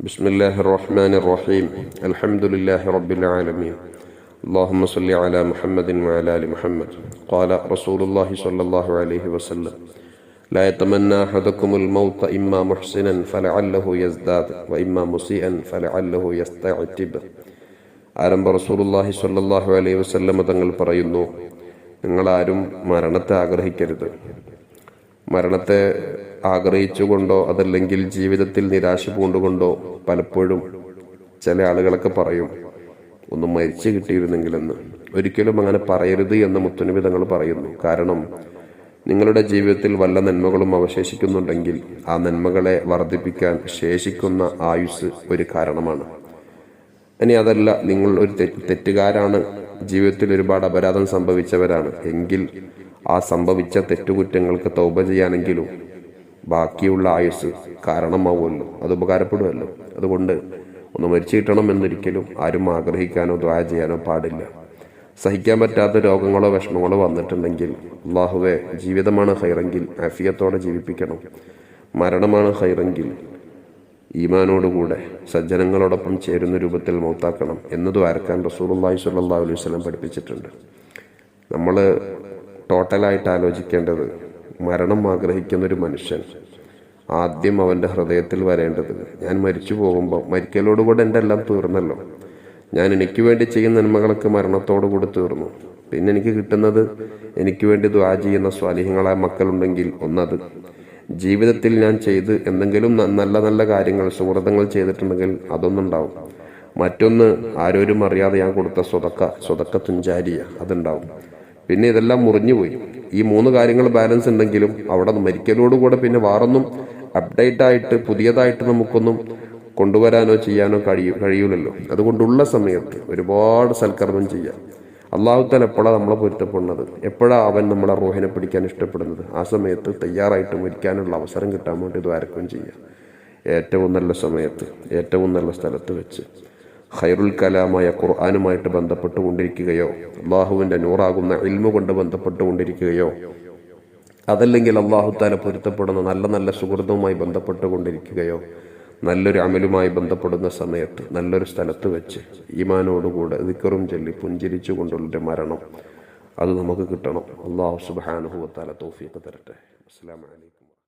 بسم الله الرحمن الرحيم الحمد لله رب العالمين اللهم صل على محمد وعلى ال محمد قال رسول الله صلى الله عليه وسلم لا يتمنى احدكم الموت اما محسنا فلعله يزداد واما مسيئا فلعله يستعتب ആരംഭ റസൂലുള്ളാഹി സ്വല്ലല്ലാഹു അലൈഹി വസല്ലമ തങ്ങൾ പറയുന്നു നിങ്ങളാരും മരണത്തെ ആഗ്രഹിക്കരുത് മരണത്തെ ആഗ്രഹിച്ചുകൊണ്ടോ അതല്ലെങ്കിൽ ജീവിതത്തിൽ നിരാശ പൂണ്ടുകൊണ്ടോ പലപ്പോഴും ചില ആളുകളൊക്കെ പറയും ഒന്ന് മരിച്ചു കിട്ടിയിരുന്നെങ്കിലെന്ന്. ഒരിക്കലും അങ്ങനെ പറയരുത് എന്ന് മുത്തനബി തങ്ങൾ പറയുന്നു. കാരണം നിങ്ങളുടെ ജീവിതത്തിൽ വല്ല നന്മകളും അവശേഷിക്കുന്നുണ്ടെങ്കിൽ ആ നന്മകളെ വർദ്ധിപ്പിക്കാൻ ശേഷിക്കുന്ന ആയുസ് ഒരു കാരണമാണ്. ഇനി അതല്ല നിങ്ങൾ ഒരു തെറ്റുകാരാണ്. ജീവിതത്തിൽ ഒരുപാട് അപരാധം സംഭവിച്ചവരാണ്. എങ്കിൽ ആ സംഭവിച്ച തെറ്റുകുറ്റങ്ങൾക്ക് തൗപ ചെയ്യാനെങ്കിലും ബാക്കിയുള്ള ആയുസ് കാരണമാവുമല്ലോ. അത് ഉപകാരപ്പെടുമല്ലോ. അതുകൊണ്ട് ഒന്ന് മരിച്ചു കിട്ടണം എന്നൊരിക്കലും ആരും ആഗ്രഹിക്കാനോ ദ്വായ ചെയ്യാനോ പാടില്ല. സഹിക്കാൻ പറ്റാത്ത രോഗങ്ങളോ വിഷമങ്ങളോ വന്നിട്ടുണ്ടെങ്കിൽ അള്ളാഹുവെ ജീവിതമാണ് ഹൈറെങ്കിൽ അഫിയത്തോടെ ജീവിപ്പിക്കണം. മരണമാണ് ഹൈറെങ്കിൽ ഈമാനോടുകൂടെ സജ്ജനങ്ങളോടൊപ്പം ചേരുന്ന രൂപത്തിൽ മൗത്താക്കണം എന്നത് വരക്കാൻ റസൂലുള്ളാഹി സ്വല്ലല്ലാഹു അലൈഹി വസല്ലം പഠിപ്പിച്ചിട്ടുണ്ട്. നമ്മൾ ടോട്ടലായിട്ട് ആലോചിക്കേണ്ടത് മരണം ആഗ്രഹിക്കുന്ന ഒരു മനുഷ്യൻ ആദ്യം അവന്റെ ഹൃദയത്തിൽ വരേണ്ടത് ഞാൻ മരിച്ചു പോകുമ്പോൾ മരിക്കലോടുകൂടെ എന്റെ എല്ലാം തീർന്നല്ലോ. ഞാൻ എനിക്ക് വേണ്ടി ചെയ്യുന്ന നന്മകളൊക്കെ മരണത്തോടുകൂടി തീർന്നു. പിന്നെ എനിക്ക് കിട്ടുന്നത് എനിക്ക് വേണ്ടി ദ്വാ ചെയ്യുന്ന സ്വാലിഹ്യങ്ങളായ മക്കളുണ്ടെങ്കിൽ ഒന്നത് ജീവിതത്തിൽ ഞാൻ ചെയ്ത് എന്തെങ്കിലും നല്ല നല്ല കാര്യങ്ങൾ സുഹൃതങ്ങൾ ചെയ്തിട്ടുണ്ടെങ്കിൽ അതൊന്നുണ്ടാവും. മറ്റൊന്ന് ആരോരും അറിയാതെ ഞാൻ കൊടുത്ത സ്വതക്ക സ്വതക്ക തുഞ്ചാരിയ അതുണ്ടാവും. പിന്നെ ഇതെല്ലാം മുറിഞ്ഞുപോയി. ഈ മൂന്ന് കാര്യങ്ങൾ ബാലൻസ് ഉണ്ടെങ്കിലും അവിടെ മരിക്കലോടുകൂടെ പിന്നെ വേറൊന്നും അപ്ഡേറ്റ് ആയിട്ട് പുതിയതായിട്ട് നമുക്കൊന്നും കൊണ്ടുവരാനോ ചെയ്യാനോ കഴിയൂ കഴിയൂലല്ലോ. അതുകൊണ്ടുള്ള സമയത്ത് ഒരുപാട് സൽക്കർമ്മം ചെയ്യാം. അള്ളാഹുത്താൽ എപ്പോഴാണ് നമ്മളെ പൊരുത്തപ്പെടുന്നത്? എപ്പോഴാണ് അവൻ നമ്മളെ റോഹിനെ പിടിക്കാൻ ഇഷ്ടപ്പെടുന്നത്? ആ സമയത്ത് തയ്യാറായിട്ട് മരിക്കാനുള്ള അവസരം കിട്ടാൻ വേണ്ടി ഇത് ആർക്കും ചെയ്യാം. ഏറ്റവും നല്ല സമയത്ത് ഏറ്റവും നല്ല സ്ഥലത്ത് വെച്ച്. ഖൈറുൽ കലാമായ ഖുർആാനുമായിട്ട് ബന്ധപ്പെട്ടുകൊണ്ടിരിക്കുകയോ അള്ളാഹുവിന്റെ നൂറാകുന്ന ഇൽമ കൊണ്ട് ബന്ധപ്പെട്ടുകൊണ്ടിരിക്കുകയോ അതല്ലെങ്കിൽ അള്ളാഹുത്താല പൊരുത്തപ്പെടുന്ന നല്ല നല്ല സുഹൃത്തുമായി ബന്ധപ്പെട്ടുകൊണ്ടിരിക്കുകയോ നല്ലൊരു അമലുമായി ബന്ധപ്പെടുന്ന സമയത്ത് നല്ലൊരു സ്ഥലത്ത് വെച്ച് ഈമാനോടുകൂടെ ദിക്കറും ചൊല്ലി പുഞ്ചിരിച്ചു കൊണ്ടുള്ള മരണം അത് നമുക്ക് കിട്ടണം. അള്ളാഹു സുബാനുഭവത്താല തോഫിയൊക്കെ തരട്ടെ. അസ്സാം വലൈക്കും